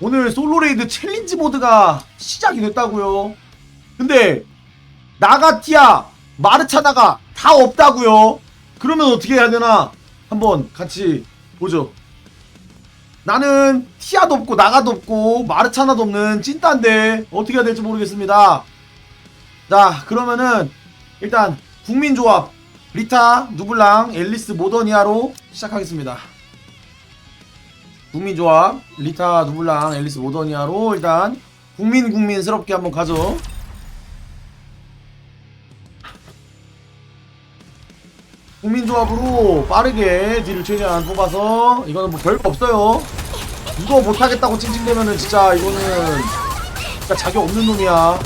오늘 솔로레이드 챌린지 모드가 시작이 됐다고요. 근데 나가티아, 마르차나가 다 없다고요. 그러면 어떻게 해야 되나? 한번 같이 보죠. 나는 티아도 없고 나가도 없고 마르차나도 없는 찐따인데 어떻게 해야 될지 모르겠습니다. 자 그러면은 일단 국민조합 리타, 누블랑, 앨리스, 모더니아로 시작하겠습니다. 국민조합 리타, 누블랑, 앨리스, 모더니아로 일단 국민 국민스럽게 한번 가죠. 국민조합으로 빠르게 딜을 최대한 뽑아서 이거는 뭐 별거 없어요. 이거 못하겠다고 찡찡대면은 진짜 이거는 진짜 자격 없는 놈이야.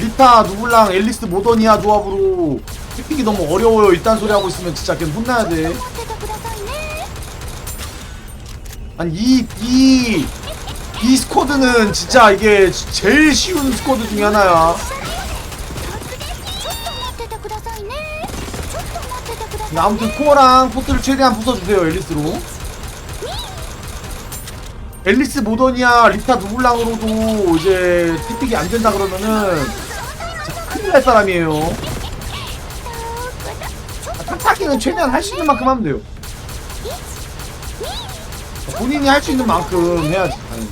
리타, 누블랑, 앨리스, 모더니아 조합으로 피픽이 너무 어려워요. 이딴 소리 하고 있으면 진짜 걔는 혼나야 돼. 아니 이, 이, 이 스쿼드는 진짜 이게 제일 쉬운 스쿼드 중에 하나야. 아무튼 코어랑 포트를 최대한 부숴주세요 앨리스로. 앨리스 모더니아 리타 누블랑으로도 이제 티픽이 안된다 그러면은 큰일날 사람이에요. 아, 탁탁기는 최대한 할 수 있는 만큼 하면 돼요. 본인이 할 수 있는 만큼 해야지. 아니.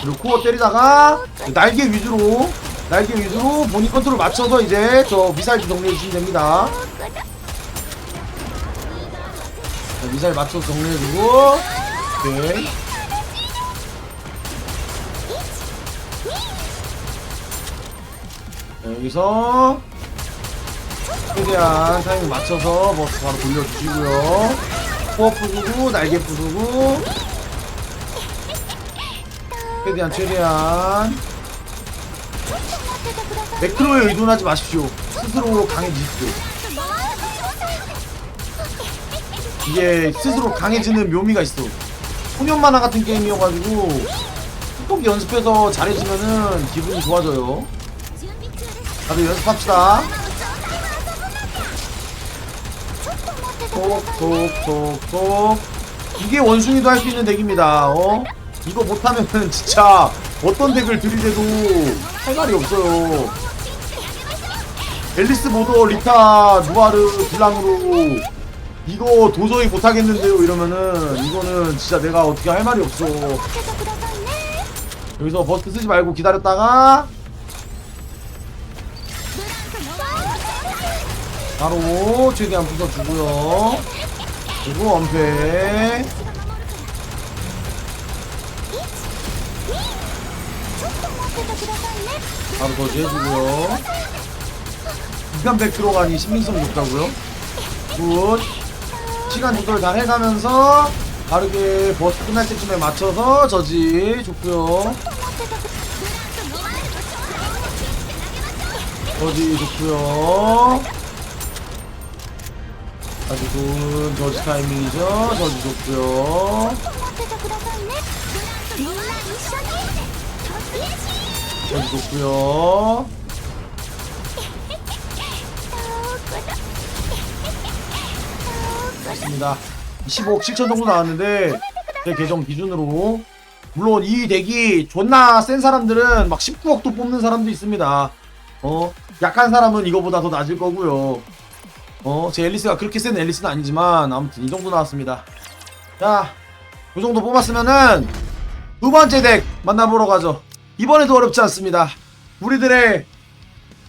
그리고 코어 때리다가 날개 위주로 날개 위주로 본인 컨트롤 맞춰서 이제 저 미사일도 정리해 주시면 됩니다. 자, 미사일 맞춰서 정리해 주고 오케이. 여기서 최대한 타이밍 맞춰서 버스 바로 돌려주시고요. 코어 부수고, 날개 부수고. 최대한, 최대한. 매크로에 의존하지 마십시오. 스스로로 강해지십시오. 이게 스스로 강해지는 묘미가 있어. 소년 만화 같은 게임이어가지고 꼭 연습해서 잘해지면은 기분이 좋아져요. 다들 연습합시다. 톡톡톡톡. 이게 원숭이도 할 수 있는 덱입니다. 어? 이거 못하면은 진짜 어떤 덱을 들이대도 할 말이 없어요. 앨리스 모더 리타 누아르 블랑으로 이거 도저히 못하겠는데요 이러면은. 이거는 진짜 내가 어떻게 할 말이 없어. 여기서 버스트 쓰지 말고 기다렸다가 바로 최대한 부숴주고요. 그리고 엄폐. 바로 거지해주고요. 인간 100 들어가니 신빙성 높다고요? 굿. 시간 조절 잘 해가면서 바르게 버스 끝날 때쯤에 맞춰서 저지. 좋고요. 저지 좋고요. 아주 좋은 저지 타이밍이죠. 저지 좋고요. 저지 좋고요. 좋습니다. 25억 7천 정도 나왔는데 제 계정 기준으로 물론 이 덱이 존나 센 사람들은 막 19억도 뽑는 사람도 있습니다. 어 약한 사람은 이거보다 더 낮을 거고요. 어 제 앨리스가 그렇게 센 앨리스는 아니지만 아무튼 이 정도 나왔습니다 자 이 정도 뽑았으면은 두 번째 덱 만나보러 가죠 이번에도 어렵지 않습니다 우리들의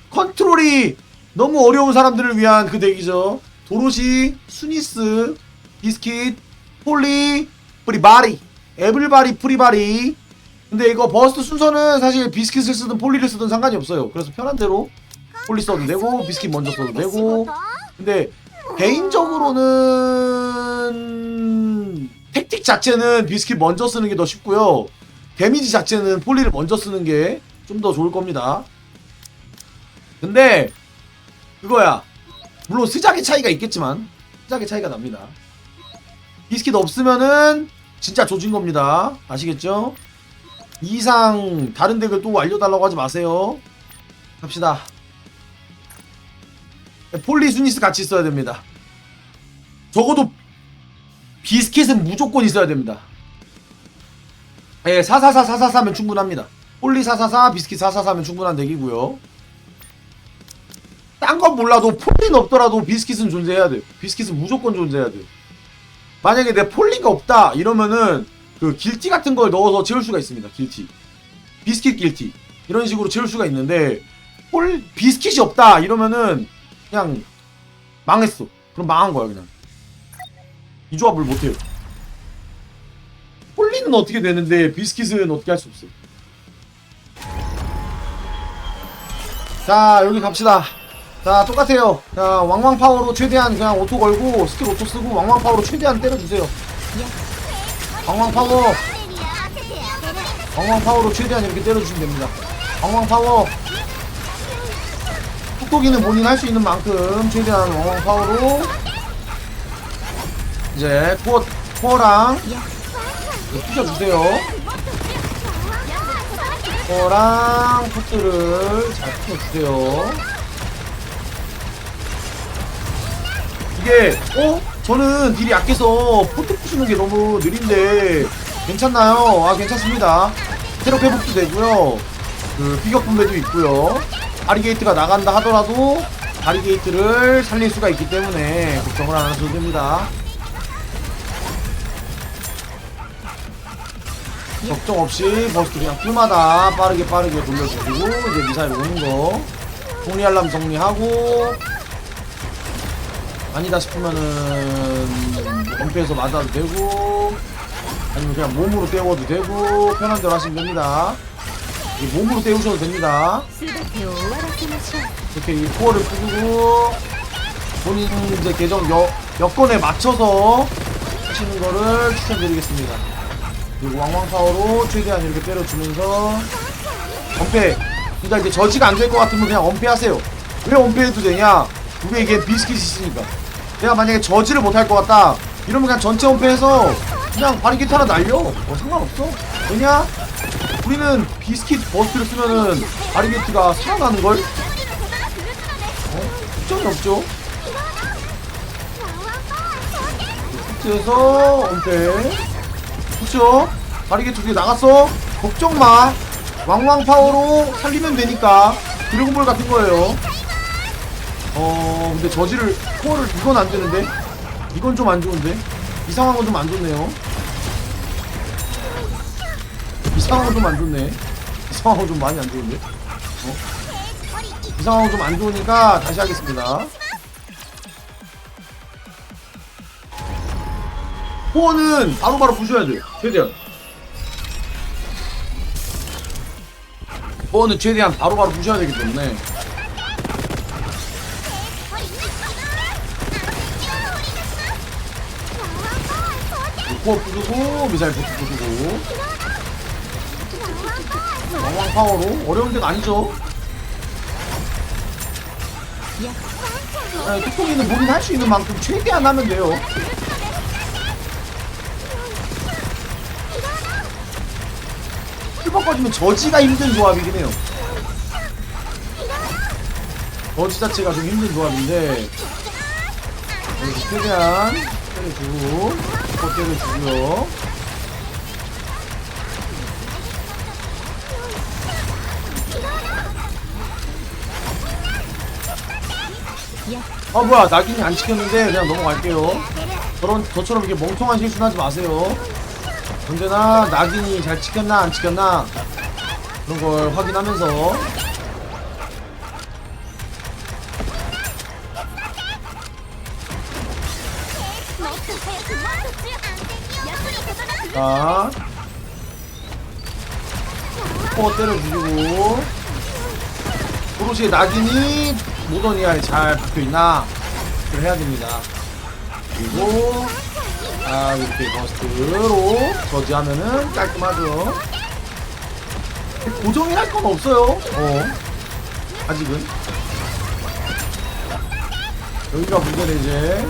컨트롤이 너무 어려운 사람들을 위한 그 덱이죠 도로시, 수니스, 비스킷, 폴리, 프리바리, 에블바리, 프리바리. 근데 이거 버스트 순서는 사실 비스킷을 쓰든 폴리를 쓰든 상관이 없어요. 그래서 편한 대로 폴리 써도 되고 비스킷 먼저 써도 되고. 근데 개인적으로는 택틱 자체는 비스킷 먼저 쓰는 게 더 쉽고요. 데미지 자체는 폴리를 먼저 쓰는 게 좀 더 좋을 겁니다. 근데 그거야. 물론 스작의 차이가 있겠지만 스작의 차이가 납니다. 비스킷 없으면은 진짜 조진 겁니다. 아시겠죠? 이 이상 다른 덱을 또 알려달라고 하지 마세요. 갑시다. 폴리 수니스 같이 써야 됩니다. 적어도 비스킷은 무조건 있어야 됩니다. 예, 444, 444면 충분합니다. 폴리 444, 비스킷 444면 충분한 덱이고요. 딴 건 몰라도 폴리는 없더라도 비스킷은 존재해야 돼요. 비스킷은 무조건 존재해야 돼요. 만약에 내 폴리가 없다 이러면은 그 길티 같은 걸 넣어서 채울 수가 있습니다. 길티. 비스킷 길티. 이런 식으로 채울 수가 있는데 폴 비스킷이 없다 이러면은 그냥 망했어. 그럼 망한 거야 그냥. 이 조합을 못해요. 폴리는 어떻게 되는데 비스킷은 어떻게 할 수 없어. 자 여기 갑시다. 자 똑같아요. 자 왕왕 파워로 최대한 그냥 오토 걸고 스킬 오토 쓰고 왕왕 파워로 최대한 때려주세요. 왕왕 파워. 왕왕 파워로 최대한 이렇게 때려주시면 됩니다. 왕왕 파워. 톡톡이는 본인 할 수 있는 만큼 최대한 왕왕 파워로 이제 코어 코어랑 부셔주세요. 코어랑 포트를 잘 부셔주세요. 이게 어? 저는 딜이 약해서 포트 부수는 게 너무 느린데 괜찮나요? 아 괜찮습니다. 체력 회복도 되고요. 그 피격 분배도 있고요. 바리게이트가 나간다 하더라도 바리게이트를 살릴 수가 있기 때문에 걱정을 안 하셔도 됩니다. 걱정 없이 버스트 그냥 풀마다 빠르게 빠르게 돌려주고 이제 미사일 오는 거 정리하려면 정리하고 아니다 싶으면은 엄폐해서 맞아도 되고 아니면 그냥 몸으로 때워도 되고 편한 대로 하시면 됩니다 이 몸으로 때우셔도 됩니다. 이렇게 이 코어를 뿌리고 본인 이제 계정 여, 여건에 맞춰서 하시는 거를 추천드리겠습니다. 그리고 왕왕파워로 최대한 이렇게 때려주면서 엄폐 그러니까 이제 저지가 안 될 것 같으면 그냥 엄폐하세요. 왜 엄폐해도 되냐? 우리에게 비스킷이 있으니까. 내가 만약에 저지를 못할 것 같다. 이러면 그냥 전체 엄폐해서 그냥 바리 기타라 날려. 뭐 상관없어. 왜냐? 우리는 비스킷 버스트를 쓰면은 바리게이트가 살아나는걸? 걱정이 없죠. 포트에서 엄폐. 그쵸? 바리게이트 두개 나갔어? 걱정 마. 왕왕 파워로 살리면 되니까. 드래곤볼 같은 거예요. 어, 근데 저지를, 코어를, 이건 안 되는데? 이건 좀 안 좋은데? 이 상황은 좀 안 좋네요. 이 상황은 좀안 좋네. 이 상황은 좀 많이 안 좋은데? 이 상황은 좀안 좋으니까 다시 하겠습니다. 호어는 바로바로 부셔야 돼요. 최대한. 호어는 최대한 바로바로 부셔야 되기 때문에. 호어 부수고, 미사일 부수 부수고. 파워로. 어려운 데가 아니죠. 네, 톡톡이는 본인 할 수 있는 만큼 최대한 하면 돼요. 풀버 꺼지면 저지가 힘든 조합이긴 해요. 저지 자체가 좀 힘든 조합인데 최대한 때려주고 또 때려주고요. 아 뭐야 낙인이 안 찍혔는데 그냥 넘어갈게요. 저런 저처럼 이렇게 멍청한 실수는 하지 마세요. 언제나 낙인이 잘 찍혔나 안 찍혔나? 그런 걸 확인하면서. 자. 코어 때려주고 도로시의 낙인이 모던이아에 잘 박혀있나 체크를 해야 됩니다. 그리고 아 이렇게 버스트로 저지하면은 깔끔하죠. 고정이랄 건 없어요. 어. 아직은. 여기가 문제네 이제.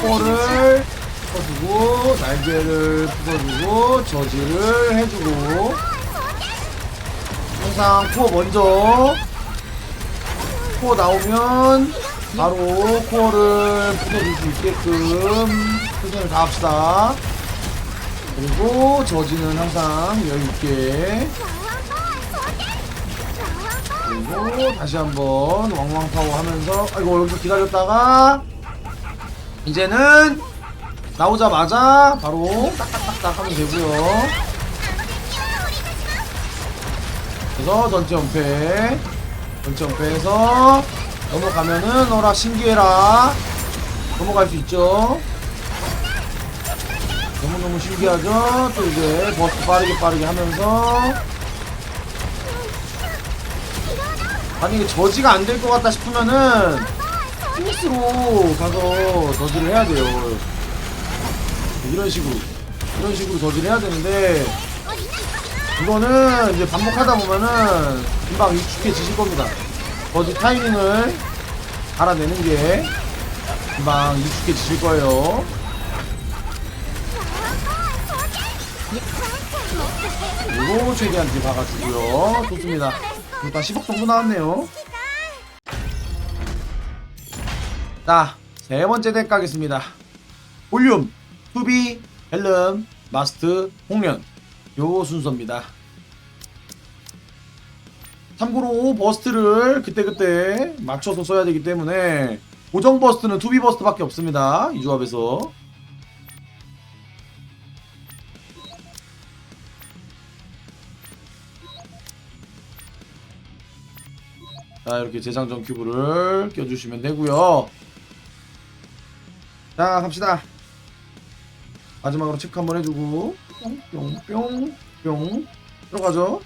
볼을 풀어주고 날개를 풀어주고 저지를 해주고. 항상 코어 먼저. 코어 나오면 바로 코어를 부숴줄 수 있게끔 최선을 다합시다. 그리고 저지는 항상 여유있게. 그리고 다시 한번 왕왕 파워 하면서 아이고 여기서 기다렸다가 이제는 나오자마자 바로 딱딱딱딱 하면 되고요 그래서 전체 연패에서 넘어가면은 어라 신기해라. 넘어갈 수 있죠? 너무너무 신기하죠? 또 이제 버스 빠르게 빠르게 하면서. 만약에 저지가 안 될 것 같다 싶으면은 피니스로 가서 저지를 해야 돼요. 이런 식으로. 이런 식으로 저지를 해야 되는데 이거는 이제 반복하다 보면은 금방 익숙해지실 겁니다. 저지 타이밍을 알아내는 게 금방 익숙해지실 거예요. 그리고 최대한 뒤 박아주고요. 좋습니다. 일단 10억 정도 나왔네요. 자, 세 번째 덱 가겠습니다. 볼륨, 투비, 헬름, 마스트, 홍련. 요 순서입니다. 참고로 버스트를 그때그때 맞춰서 써야 되기 때문에 고정 버스트는 투비 버스트밖에 없습니다. 이 조합에서. 자, 이렇게 재장전 큐브를 껴주시면 되고요. 자 갑시다 마지막으로 체크 한번 해주고. 뿅뿅뿅뿅 들어가죠?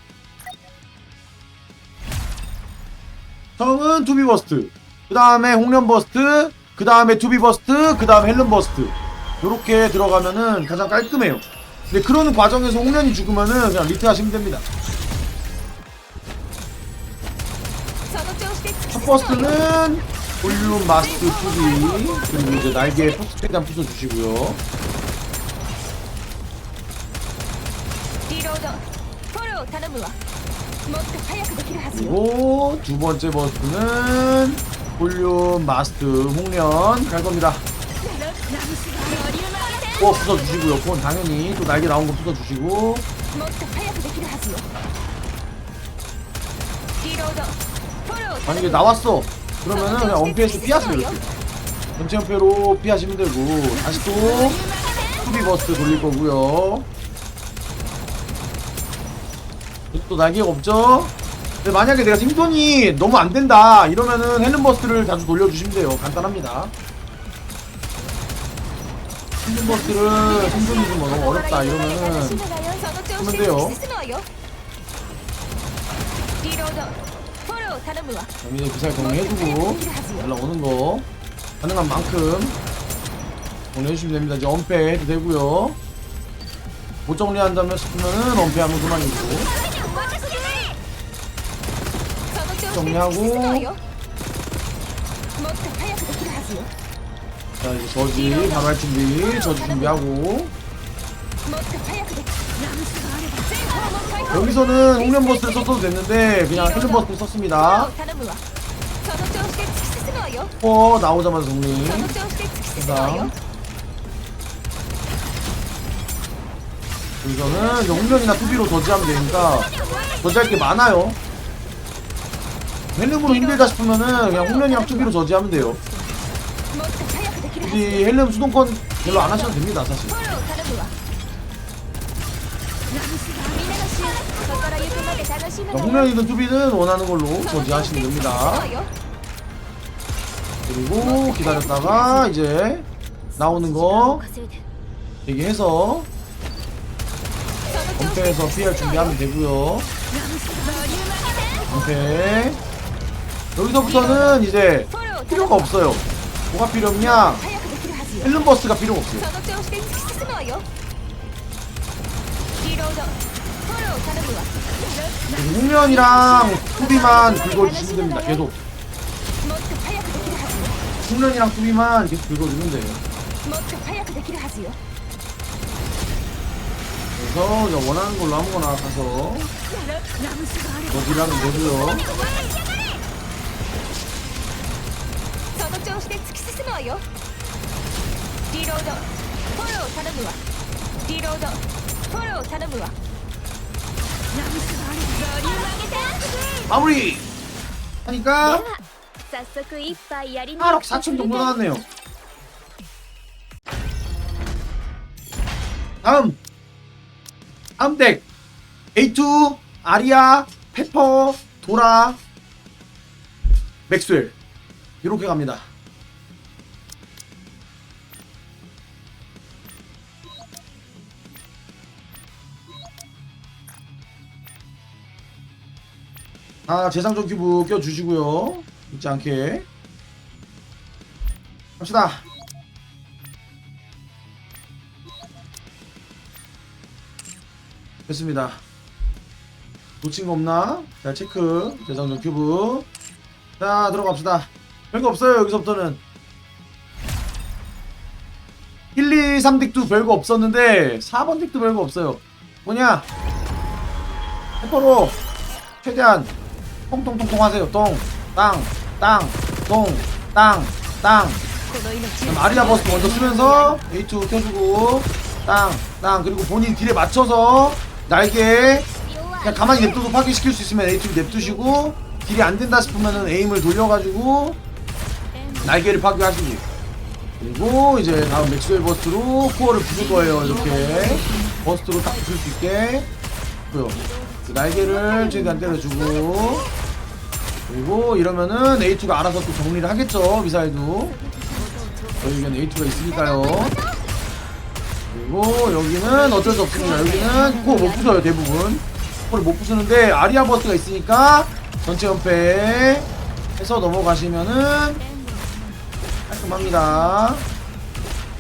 처음은 투비 버스트. 그 다음에 홍련 버스트 그 다음에 투비 버스트 그 다음에 헬름 버스트. 요렇게 들어가면은 가장 깔끔해요. 근데 그러는 과정에서 홍련이 죽으면은 그냥 리트 하시면 됩니다. 첫 버스트는 볼륨 마스트 투비 그리고 이제 날개에 포스 최대한 부숴주시고요 그리고 두 번째 버스는 볼륨 마스트 홍련 갈 겁니다. 꼭 부숴주시고요. 그건 당연히 또 날개 나온 거 부숴주시고. 만약에 나왔어. 그러면은 그냥 언피에서 피하세요. 이렇게. 전체 엄폐로 피하시면 되고. 다시 또 수비 버스 돌릴 거고요. 또 날개가 없죠? 근데 만약에 내가 생존이 너무 안 된다 이러면은 헬름버스트를 자주 돌려주시면 돼요. 간단합니다. 헬름버스트를 생존이 좀 너무 어렵다 이러면은 하면 돼요. 여기서 미사일 정리해두고 올라오는 거 가능한 만큼 정리해주시면 됩니다. 이제 엄폐도 되고요. 못 정리한다면 싶으면은 엄폐하면 그만이고. 정리하고 もっと早くできるはずよ 자 이제 저지 가말 준비 저지 준비하고 もっと早くできラムスがあれば全方門解放 여기서는 홍련 버스를 썼어도 됐는데 그냥 헬름 버스를 フォロー 썼습니다 を頼むわその調子で突き進むわよ 어 나오자마자 정리 その調子で突き進むわよ 여기서는 이제 홍련이나 투비로 저지하면 되니까 저지할 게 많아요 헬름으로 힘들다 싶으면은 그냥 홍련이랑 투비로 저지하면 돼요. 굳이 헬름 수동권 별로 안 하셔도 됩니다 사실. 자, 홍련이든 투비든 원하는 걸로 저지하시면 됩니다. 그리고 기다렸다가 이제 나오는 거 얘기해서 검패에서 피할 준비하면 되고요. 검패. 여기서부터는 이제 필요가 없어요. 뭐가 필요 없냐? 필름버스가 필요 없어요. 공면이랑 수비만 긁어주시면 됩니다. 계속. 공면이랑 수비만 계속 긁어주면 돼요. 그래서 원하는 걸로 아무거나 가서 거지라면 되고요. 調子で突き進むわよリロードフォロー頼むわリロードフォロー頼むわボリューム上げて 마무리 하니까 早速一杯やりに 8억 4천 정도 나왔네요 다음 다음 덱 A2 아리아 페퍼 도라 맥스웰 이렇게 갑니다 아 재상전 큐브 껴주시고요. 잊지 않게. 갑시다. 됐습니다. 놓친 거 없나? 자 체크. 재상전 큐브 자 들어갑시다. 별거 없어요 여기서부터는. 1, 2, 3덱도 별거 없었는데 4번 덱도 별거 없어요. 뭐냐? 페퍼로 최대한 통통통통 하세요. 똥, 땅, 땅, 똥, 땅, 땅. 그럼 아리아 버스 먼저 쓰면서 H2 켜주고 땅, 땅. 그리고 본인 딜에 맞춰서 날개 그냥 가만히 냅두고 파괴시킬 수 있으면 H2 냅두시고 딜이 안 된다 싶으면은 에임을 돌려가지고 날개를 파괴하시기. 그리고 이제 다음 맥스웰 버스로 코어를 부술 거예요. 이렇게 버스로 딱 부술 수 있게. 그리고 날개를 최대한 때려주고 그리고 이러면은 A2가 알아서 또 정리를 하겠죠 미사일도. 여기는 A2가 있으니까요. 그리고 여기는 어쩔 수 없습니다. 여기는 코어 못 부숴요 대부분. 코어를 못 부수는데 아리아 버스가 있으니까 전체 연패 해서 넘어가시면은 깔끔합니다.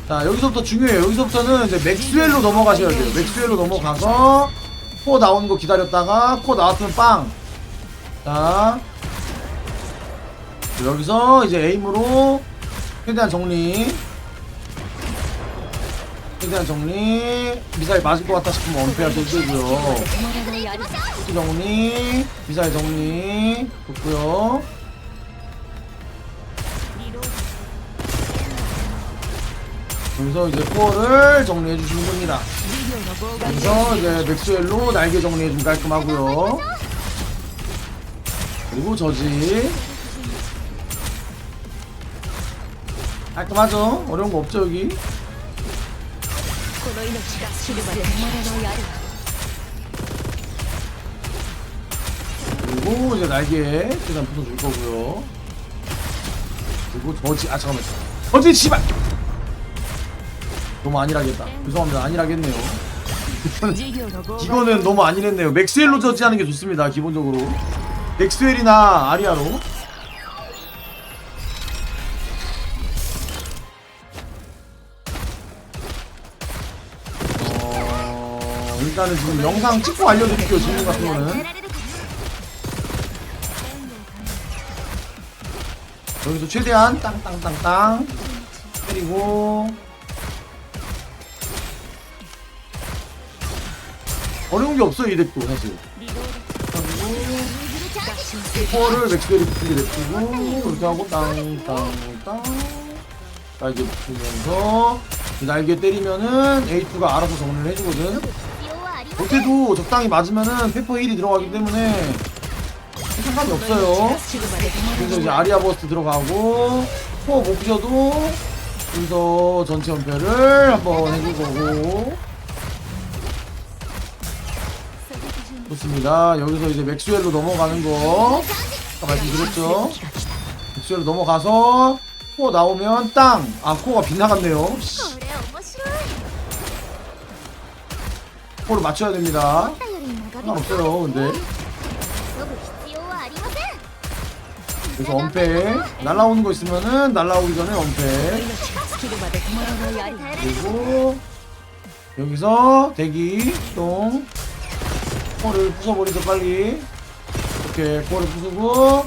자 여기서부터 중요해요. 여기서부터는 이제 맥스웰로 넘어가셔야 돼요. 맥스웰로 넘어가서 코어 나오는 거 기다렸다가 코어 나왔으면 빵자 여기서 이제 에임으로 최대한 정리. 최대한 정리. 미사일 맞을 것 같다 싶으면 언패할 정도고요. 정리. 미사일 정리. 좋고요. 여기서 이제 코어를 정리해 주시는 겁니다. 여기서 이제 맥스웰로 날개 정리해 좀 깔끔하고요. 그리고 저지. 깔끔하죠? 어려운 거 없죠 여기 この命が死ぬまで止まらないあり 그리고 이제 날개 최대한 붙어줄 거고요. 그리고 저지 아 잠깐만 저지 씨발 너무 안일하겠다. 죄송합니다 안일하겠네요. 事業の妨害 이거는 너무 안일했네요. 맥스웰로 저지하는 게 좋습니다 기본적으로. 맥스웰이나 아리아로. 일단은 지금 영상 찍고 알려드릴게요 질문 같은 거는. 여기서 최대한 땅땅땅땅 때리고. 어려운 게 없어요 이 덱도 사실. 스포를 맥스를 붙이게 냅두고 그렇게 하고 땅땅땅. 날개 붙이면서 날개 때리면은 A2가 알아서 정리를 해주거든. 못해도 적당히 맞으면은 페퍼 1이 들어가기 때문에 상관이 없어요. 그래서 이제 아리아 버스트 들어가고 코어 목표도 여기서 전체 연패를 한번 해줄 거고 좋습니다. 여기서 이제 맥스웰로 넘어가는 거 아까 말씀드렸죠. 맥스웰로 넘어가서 코어 나오면 땅! 아 코어가 빗나갔네요. 포를 맞춰야 됩니다. 상관없어요, 근데. 그래서 엄폐. 날라오는 거 있으면은 날라오기 전에 엄폐. 그리고 여기서 대기, 똥. 포를 부숴버리죠, 빨리. 이렇게 포를 부수고.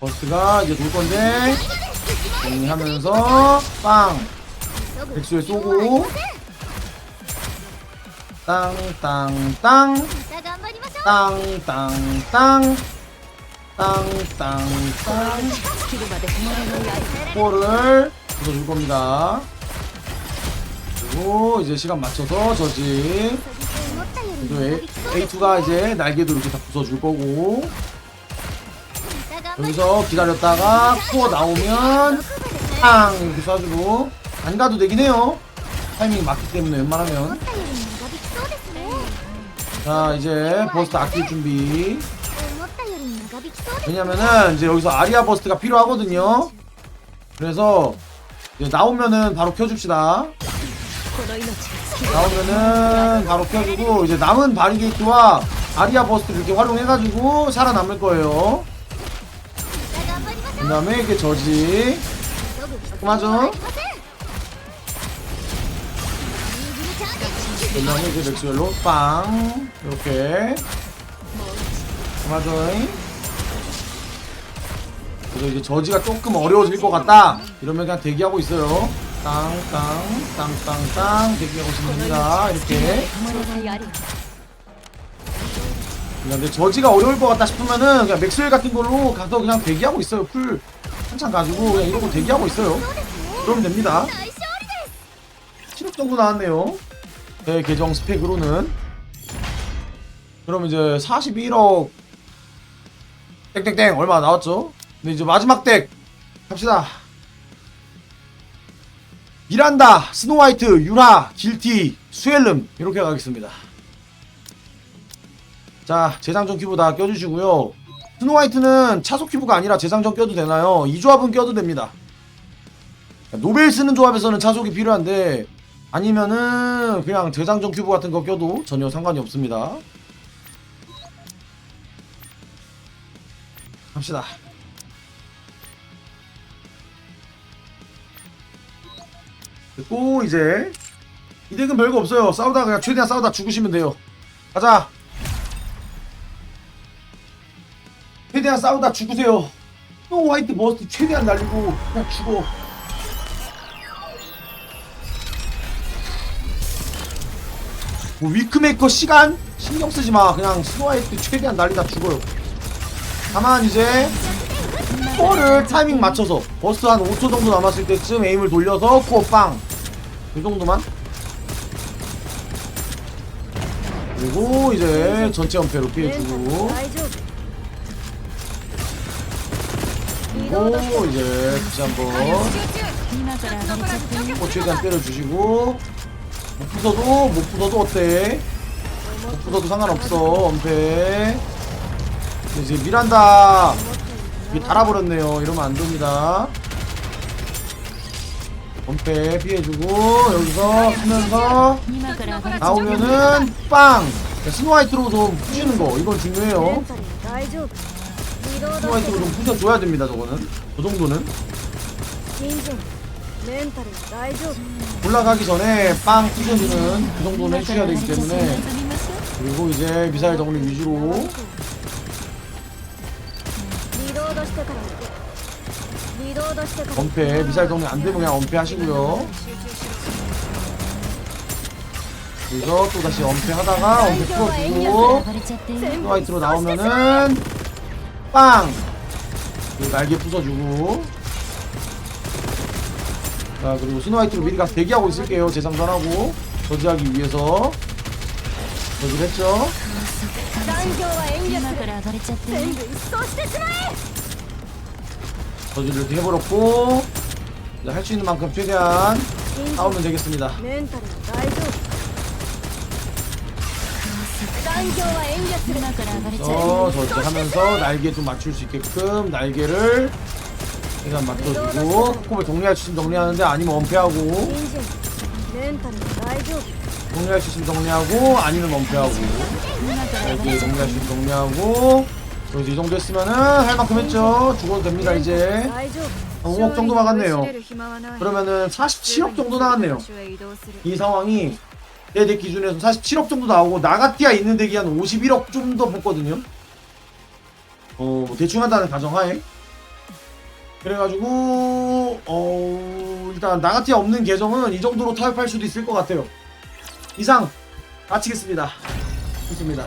버스가 이제 돌 건데. 정리하면서 빵! 백수에 쏘고. 땅땅땅. 땅땅땅. 땅땅땅. 볼을 부숴줄 겁니다. 그리고 이제 시간 맞춰서 저지. A2가 이제 날개도 이렇게 다 부숴줄 거고. 여기서 기다렸다가 코어 나오면 땅 이렇게 쏴주고. 안 가도 되긴 해요. 타이밍이 맞기 때문에 웬만하면. 자, 이제 버스트 아낄 준비. 왜냐면은 이제 여기서 아리아 버스트가 필요하거든요. 그래서 이제 나오면은 바로 켜줍시다. 나오면은 바로 켜주고 이제 남은 바리게이트와 아리아 버스트를 이렇게 활용해가지고 살아남을 거예요. 그 다음에 이게 저지. 그만죠 연락은 이제 맥스웰로 빵. 이렇게. 하마조잉. 그래서 이제 저지가 조금 어려워질 것 같다. 이러면 그냥 대기하고 있어요. 땅땅땅땅땅. 대기하고 있습니다. 이렇게. 근데 저지가 어려울 것 같다 싶으면은 그냥 맥스웰 같은 걸로 가서 그냥 대기하고 있어요. 풀 한참 가지고 그냥 이러고 대기하고 있어요. 그러면 됩니다. 실력정도 나왔네요. 제 계정 스펙으로는. 그럼 이제 41억 땡땡땡 얼마 나왔죠? 근데 이제 마지막 덱 갑시다. 미란다, 스노화이트, 유라, 길티, 수엘름 이렇게 가겠습니다. 자, 재장전 큐브 다 껴주시고요. 스노화이트는 차속 큐브가 아니라 재장전 껴도 되나요? 이 조합은 껴도 됩니다. 노벨 쓰는 조합에서는 차속이 필요한데 아니면은 그냥 재장전 큐브 같은 거 껴도 전혀 상관이 없습니다. 갑시다. 됐고 이제 이 덱은 별거 없어요. 싸우다 그냥 최대한 싸우다 죽으시면 돼요. 가자. 최대한 싸우다 죽으세요. 또 화이트 버스트 최대한 날리고 그냥 죽어. 뭐 위크메이커 시간 신경 쓰지 마. 그냥 스노아이트 최대한 날리다 죽어요. 다만 이제 코를 타이밍 맞춰서 버스 한 5초 정도 남았을 때쯤 에임을 돌려서 코 빵. 이 정도만. 그리고 이제 전체 연패로 피해주고 그리고 이제 다시 한번 코 최대한 때려주시고 못 부숴도 못 부숴도 어때? 못 부숴도 상관없어 은폐. 이제 미란다 이게 달아버렸네요. 이러면 안됩니다. 은폐 피해주고 여기서 쓰면서 나오면은 빵! 그러니까 스노화이트로도 부시는거 이건 중요해요. 스노화이트로 좀 부셔줘야 됩니다 저거는. 그 정도는. 멘탈이 올라가기 전에 빵 튀겨주는 그 정도는 해줘야 되기 때문에. 그리고 이제 미사일 덩어리 위주로. 엄폐 미사일 덩어리 안되면 그냥 엄폐 하시고요. 그래서 또다시 엄폐 하다가 엄폐 풀어주고 또 화이트로 나오면은 빵! 그리고 날개 부숴주고. 자 그리고 스노화이트로 미리 가서 대기하고 있을게요 재장전하고 저지하기 위해서 저지를 했죠 残業は遠慮今するから上がれちゃってるよ全部一掃してしまえ 저지를 이렇게 해버렸고 할 수 있는 만큼 최대한 新人 싸우면 되겠습니다 メンタル大丈夫残業は遠慮する今から上がれちゃってる 어, よ 저 이렇게 하면서 날개 좀 맞출 수 있게끔 날개를 일단 맞춰주고 콤을 정리할 수 있으면 정리하는데 아니면 엄폐하고 新人メンタル大丈夫 정리할 수 있으면 정리하고 아니면 엄폐하고 今から上が 이렇게 れちゃって 정리할 수 있으면 정리하고 그래서 이 정도 했으면은 할 만큼 했죠 죽어도 됩니다 이제 大丈夫 한 5억 정도 나갔네요 그러면은 47억 정도 나왔네요 이 상황이 내 덱 기준에서 47억 정도 나오고 나가티아 있는 덱이 한 51억 좀 더 뽑거든요. 어, 뭐 대충 한다는 가정하에. 그래가지고, 어, 일단 나가티아 없는 계정은 이 정도로 타협할 수도 있을 것 같아요. 이상, 마치겠습니다. 좋습니다.